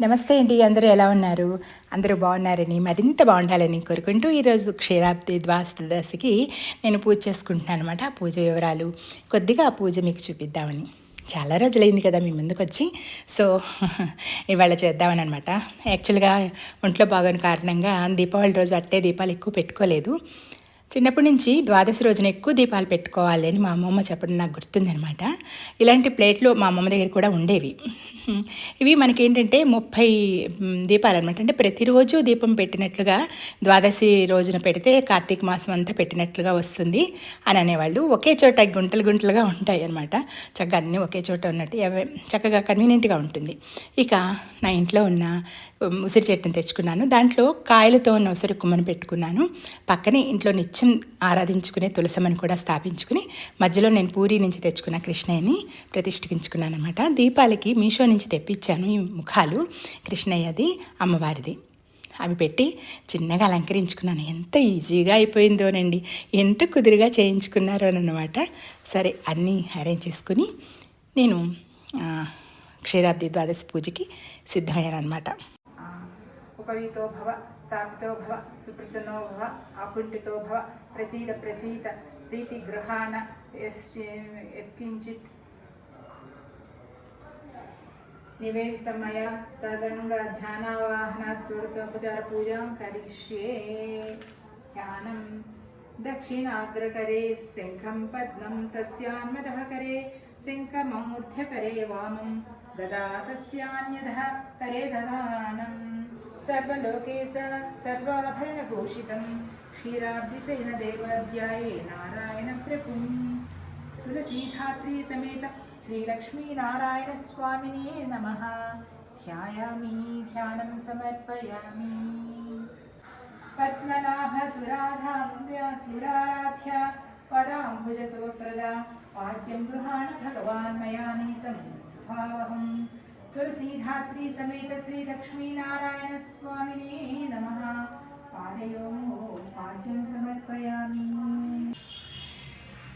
నమస్తే అండి అందరూ ఎలా ఉన్నారు? అందరూ బాగున్నారని మరింత బాగుండాలని కోరుకుంటూ ఈరోజు క్షీరాబ్ది ద్వాసదశకి నేను పూజ చేసుకుంటున్నాను అనమాట ఆ పూజ వివరాలు. కొద్దిగా ఆ పూజ మీకు చూపిద్దామని. చాలా రోజులైంది కదా మీ ముందుకు వచ్చి సో ఇవాళ చేద్దామని అనమాట యాక్చువల్గా ఒంట్లో బాగోని కారణంగా దీపావళి రోజు అట్టే దీపాలు ఎక్కువ పెట్టుకోలేదు. చిన్నప్పటి నుంచి ద్వాదశి రోజున ఎక్కువ దీపాలు పెట్టుకోవాలి అని మా అమ్మమ్మ చెప్పడం నాకు గుర్తుందనమాట ఇలాంటి ప్లేట్లు మా అమ్మమ్మ దగ్గర కూడా ఉండేవి. ఇవి మనకేంటంటే ముప్పై దీపాలు అనమాట అంటే ప్రతిరోజు దీపం పెట్టినట్లుగా ద్వాదశి రోజున పెడితే కార్తీక మాసం అంతా పెట్టినట్లుగా వస్తుంది అని అనేవాళ్ళు. ఒకే చోట గుంటలు గుంటలుగా ఉంటాయి అనమాట చక్కగా అన్నీ ఒకే చోట ఉన్నట్టు చక్కగా కన్వీనియంట్గా ఉంటుంది. ఇక నా ఇంట్లో ఉన్న ఉసిరి చెట్టుని తెచ్చుకున్నాను. దాంట్లో కాయలతో ఉన్న ఉసిరి కుమ్మని పెట్టుకున్నాను. పక్కనే ఇంట్లో నిత్యం ఆరాధించుకునే తులసమని కూడా స్థాపించుకుని మధ్యలో నేను పూరి నుంచి తెచ్చుకున్న కృష్ణయ్యని ప్రతిష్ఠించుకున్నాను అనమాట దీపాలకి మీషో నుంచి తెప్పించాను ఈ ముఖాలు కృష్ణయ్యది అమ్మవారిది. అవి పెట్టి చిన్నగా అలంకరించుకున్నాను. ఎంత ఈజీగా అయిపోయిందోనండి. ఎంత కుదురుగా చేయించుకున్నారోనమాట సరే అన్నీ అరేంజ్ చేసుకుని నేను క్షీరాబ్ది ద్వాదశి పూజకి సిద్ధమయ్యాను అనమాట उपवीतो भव, स्थापितो भव, सुप्रसन्नो भव, आकुण्ठितो भव, प्रसीद प्रसीद, प्रीतिगृहाण यत्किञ्चित् निवेदितमया तदङ्गध्यानावाहनात् षोडशोपचारपूजां करिष्ये। ध्यानं दक्षिणाग्रकरे, शङ्खं पद्मं तस्यान्मदः करे ददा तस्यान्यधः करे दधानम् सर्वलोकेश सर्वाभरणभूषितं क्षीराब्धिसेन देवाध्याये नारायणप्रभुं तुलसीधात्रीसमेत श्रीलक्ष्मीनारायणस्वामिने नमः। ध्यायामि, ध्यानं समर्पयामि। पद्मनाभसुराधाम्यासुराराध्या पदाम्बुजसुभप्रदा वाच्यं गृहाण भगवान् मया नीतं सुभावहम्। तुलसीधात्री समेत श्री लक्ष्मी लक्ष्मीनारायण स्वामिने नमः। पादयोः पाद्यं समर्पयामि।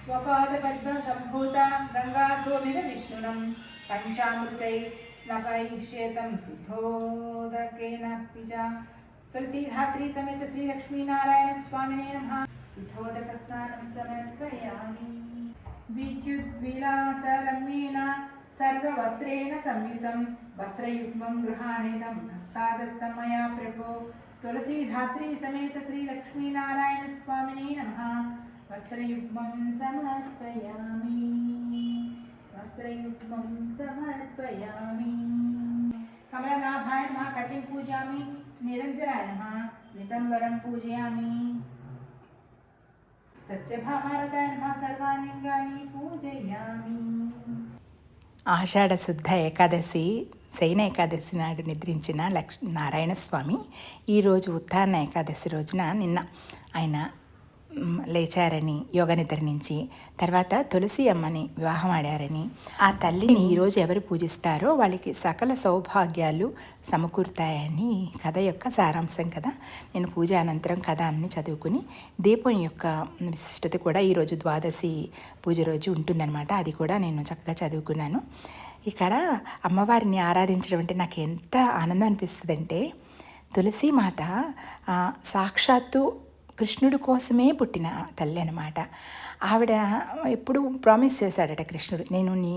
स्वपादपद्मसम्भूता गङ्गासोमिन विष्णुनं पञ्चामृतै स्नपयिष्येतं शुद्धोदकेनापि च। तुलसीधात्री समेत श्री लक्ष्मीनारायण स्वामिने नमः। विद्युत विलास विद्युद्विलासरम्येन सर्ववस्त्रेण संयुतं वस्त्रयुग्मं गृहाणितं भक्तादत्तं मया प्रभो। तुलसीधात्री समेत श्रीलक्ष्मीनारायणस्वामिने नमः। वस्त्रयुग्मं समर्पयामि। वस्त्रयुग्मं समर्पयामि। कमलनाभाय नमः, कटिं पूजयामि। निरञ्जनाय नमः नितम्बरं पूजयामि। सत्यभामारताय नमः सर्वाणि पूजयामि। ఆషాఢ శుద్ధ ఏకాదశి శయన ఏకాదశి నాడు నిద్రించిన లక్ష్ నారాయణ స్వామి ఈరోజు ఉత్థాన ఏకాదశి రోజున నిన్న ఆయన లేచారని యోగ నిద్ర నుంచి తర్వాత తులసి అమ్మని వివాహం ఆడారని. ఆ తల్లిని ఈరోజు ఎవరు పూజిస్తారో వాళ్ళకి సకల సౌభాగ్యాలు సమకూరుతాయని కథ యొక్క సారాంశం కదా. నేను పూజ అనంతరం కథ అన్ని చదువుకుని దీపం యొక్క విశిష్టత కూడా ఈరోజు ద్వాదశి పూజ రోజు ఉంటుందన్నమాట. అది కూడా నేను చక్కగా చదువుకున్నాను. ఇక్కడ అమ్మవారిని ఆరాధించడం అంటే నాకు ఎంత ఆనందం అనిపిస్తుందంటే తులసి మాత సాక్షాత్తు కృష్ణుడి కోసమే పుట్టిన తల్లి అనమాట ఆవిడ ఎప్పుడు ప్రామిస్ చేశాడట కృష్ణుడు నేను నీ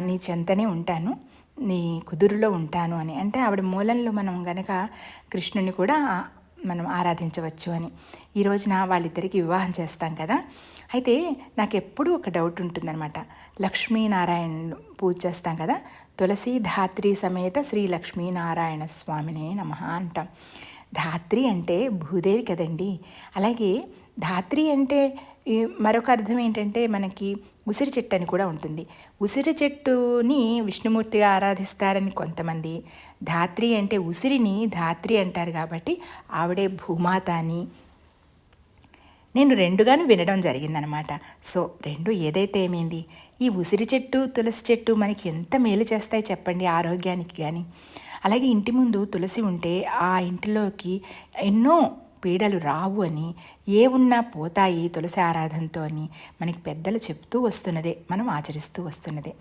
నీ చెంతనే ఉంటాను నీ కుదురులో ఉంటాను అని. అంటే ఆవిడ మూలంలో మనం గనక కృష్ణుని కూడా మనం ఆరాధించవచ్చు అని. ఈ రోజున వాళ్ళిద్దరికి వివాహం చేస్తాం కదా. అయితే నాకు ఎప్పుడూ ఒక డౌట్ ఉంటుందన్నమాట. లక్ష్మీనారాయణ పూజ చేస్తాం కదా తులసి ధాత్రి సమేత శ్రీ లక్ష్మీనారాయణ స్వామినే నమ అంటాం. ధాత్రి అంటే భూదేవి కదండి. అలాగే ధాత్రి అంటే మరొక అర్థం ఏంటంటే మనకి ఉసిరి చెట్టు అని కూడా ఉంటుంది. ఉసిరి చెట్టుని విష్ణుమూర్తిగా ఆరాధిస్తారని కొంతమంది. ధాత్రి అంటే ఉసిరిని ధాత్రి అంటారు కాబట్టి ఆవిడే భూమాత అని నేను రెండుగాను వినడం జరిగిందనమాట. సో రెండు ఏదైతే ఏమైంది? ఈ ఉసిరి చెట్టు తులసి చెట్టు మనకి ఎంత మేలు చేస్తాయి చెప్పండి ఆరోగ్యానికి కానీ అలాగే ఇంటి ముందు తులసి ఉంటే ఆ ఇంటిలోకి ఎన్నో పీడలు రావు అని ఏ ఉన్నా పోతాయి తులసి ఆరాధనతో అని మనకి పెద్దలు చెప్తూ వస్తున్నదే మనం ఆచరిస్తూ వస్తున్నదే.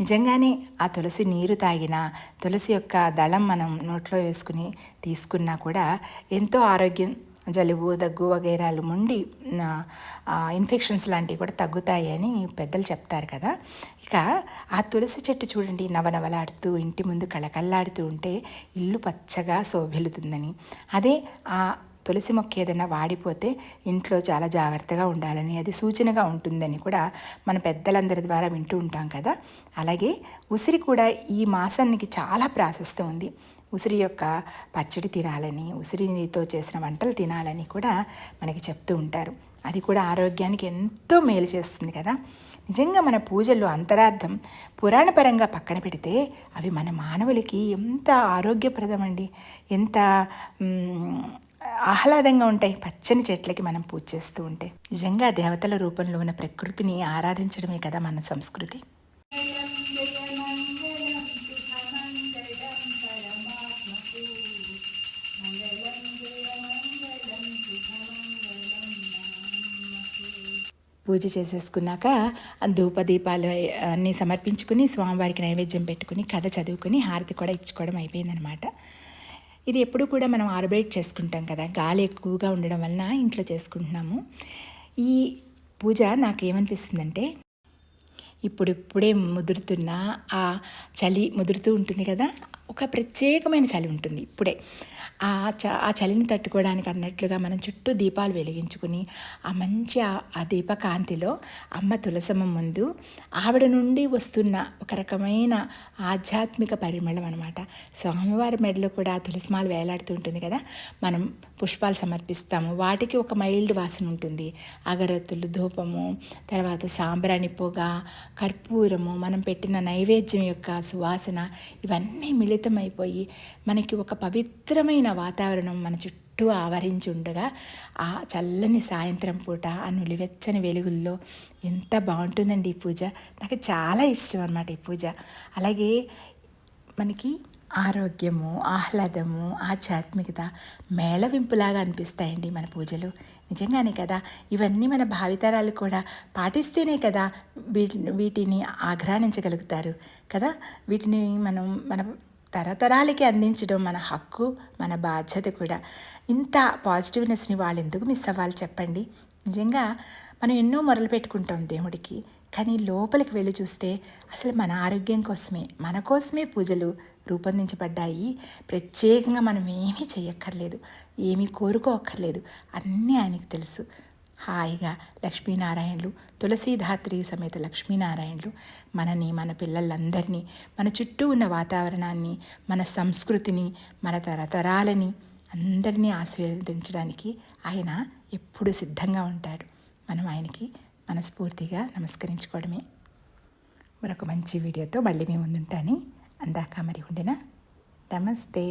నిజంగానే ఆ తులసి నీరు తాగినా తులసి యొక్క దళం మనం నోట్లో వేసుకుని తీసుకున్నా కూడా ఎంతో ఆరోగ్యం జలుబు దగ్గు వగైరాలు ఉండి ఇన్ఫెక్షన్స్ లాంటివి కూడా తగ్గుతాయని పెద్దలు చెప్తారు కదా. ఇక ఆ తులసి చెట్టు చూడండి నవనవలాడుతూ ఇంటి ముందు కళకళలాడుతూ ఉంటే ఇల్లు పచ్చగా శోభిల్లుతుందని. అదే ఆ తులసి మొక్క ఏదైనా వాడిపోతే ఇంట్లో చాలా జాగ్రత్తగా ఉండాలని అది సూచనగా ఉంటుందని కూడా మన పెద్దలందరి ద్వారా వింటూ ఉంటాం కదా. అలాగే ఉసిరి కూడా ఈ మాసానికి చాలా ప్రాశస్తం ఉంది. ఉసిరి యొక్క పచ్చడి తినాలని ఉసిరితో చేసిన వంటలు తినాలని కూడా మనకి చెప్తూ ఉంటారు. అది కూడా ఆరోగ్యానికి ఎంతో మేలు చేస్తుంది కదా. నిజంగా మన పూజల్లో అంతరార్థం పురాణపరంగా పక్కన పెడితే అవి మన మానవులకి ఎంత ఆరోగ్యప్రదమండి. ఎంత ఆహ్లాదంగా ఉంటాయి. పచ్చని చెట్లకి మనం పూజ చేస్తూ ఉంటే. నిజంగా దేవతల రూపంలో ఉన్న ప్రకృతిని ఆరాధించడమే కదా మన సంస్కృతి. పూజ చేసేసుకున్నాక ధూపదీపాలు ధూప దీపాలు అన్నీ సమర్పించుకుని స్వామివారికి నైవేద్యం పెట్టుకుని కథ చదువుకుని హారతి కూడా ఇచ్చుకోవడం అయిపోయిందనమాట ఇది ఎప్పుడు కూడా మనం ఆర్బేట్ చేసుకుంటాం కదా. గాలి ఎక్కువగా ఉండడం వలన ఇంట్లో చేసుకుంటున్నాము. ఈ పూజ నాకేమనిపిస్తుందంటే ఇప్పుడిప్పుడే ముదురుతున్న ఆ చలి ముదురుతూ ఉంటుంది కదా. ఒక ప్రత్యేకమైన చలి ఉంటుంది ఇప్పుడే. ఆ చ ఆ చలిని తట్టుకోవడానికి అన్నట్లుగా మనం చుట్టూ దీపాలు వెలిగించుకుని ఆ మంచి ఆ- దీపకాంతిలో అమ్మ తులసమ్మ ముందు ఆవిడ నుండి వస్తున్న ఒక రకమైన ఆధ్యాత్మిక పరిమళం అనమాట స్వామివారి మెడలో కూడా తులసిమాలు వేలాడుతూ ఉంటుంది కదా. మనం పుష్పాలు సమర్పిస్తాము. వాటికి ఒక మైల్డ్ వాసన ఉంటుంది. అగరత్తులు ధూపము తర్వాత సాంబ్రాణి పొగ కర్పూరము మనం పెట్టిన నైవేద్యం యొక్క సువాసన ఇవన్నీ మిళితమైపోయి మనకి ఒక పవిత్రమైన వాతావరణం మన చుట్టూ ఆవరించి ఉండగా ఆ చల్లని సాయంత్రం పూట ఆ నులివెచ్చని వెలుగుల్లో ఎంత బాగుంటుందండి ఈ పూజ. నాకు చాలా ఇష్టం అనమాట ఈ పూజ. అలాగే మనకి ఆరోగ్యము ఆహ్లాదము ఆధ్యాత్మికత మేళవింపులాగా అనిపిస్తాయండి మన పూజలు. నిజంగానే కదా? ఇవన్నీ మన భావితరాలు కూడా పాటిస్తేనే కదా వీటి వీటిని ఆఘ్రాణించగలుగుతారు. కదా? వీటిని మనం మన తరతరాలకి అందించడం మన హక్కు మన బాధ్యత కూడా. ఇంత పాజిటివ్నెస్ని వాళ్ళు ఎందుకు మిస్ అవ్వాలి చెప్పండి? నిజంగా మనం ఎన్నో మొరలు పెట్టుకుంటాం దేవుడికి. కానీ లోపలికి వెళ్ళి చూస్తే అసలు మన ఆరోగ్యం కోసమే మన కోసమే పూజలు రూపొందించబడ్డాయి. ప్రత్యేకంగా మనం ఏమీ చేయక్కర్లేదు ఏమీ కోరుకోక్కర్లేదు. అన్నీ ఆయనకి తెలుసు. హాయిగా లక్ష్మీనారాయణులు తులసీధాత్రి సమేత లక్ష్మీనారాయణులు మనని మన పిల్లలందరినీ మన చుట్టూ ఉన్న వాతావరణాన్ని మన సంస్కృతిని మన తరతరాలని అందరినీ ఆశీర్వదించడానికి ఆయన ఎప్పుడూ సిద్ధంగా ఉంటాడు. మనం ఆయనకి మనస్ఫూర్తిగా నమస్కరించుకోవడమే. మరొక మంచి వీడియోతో మళ్ళీ మేము ముందుంటాను. అందాక మరి ఉండిన నమస్తే.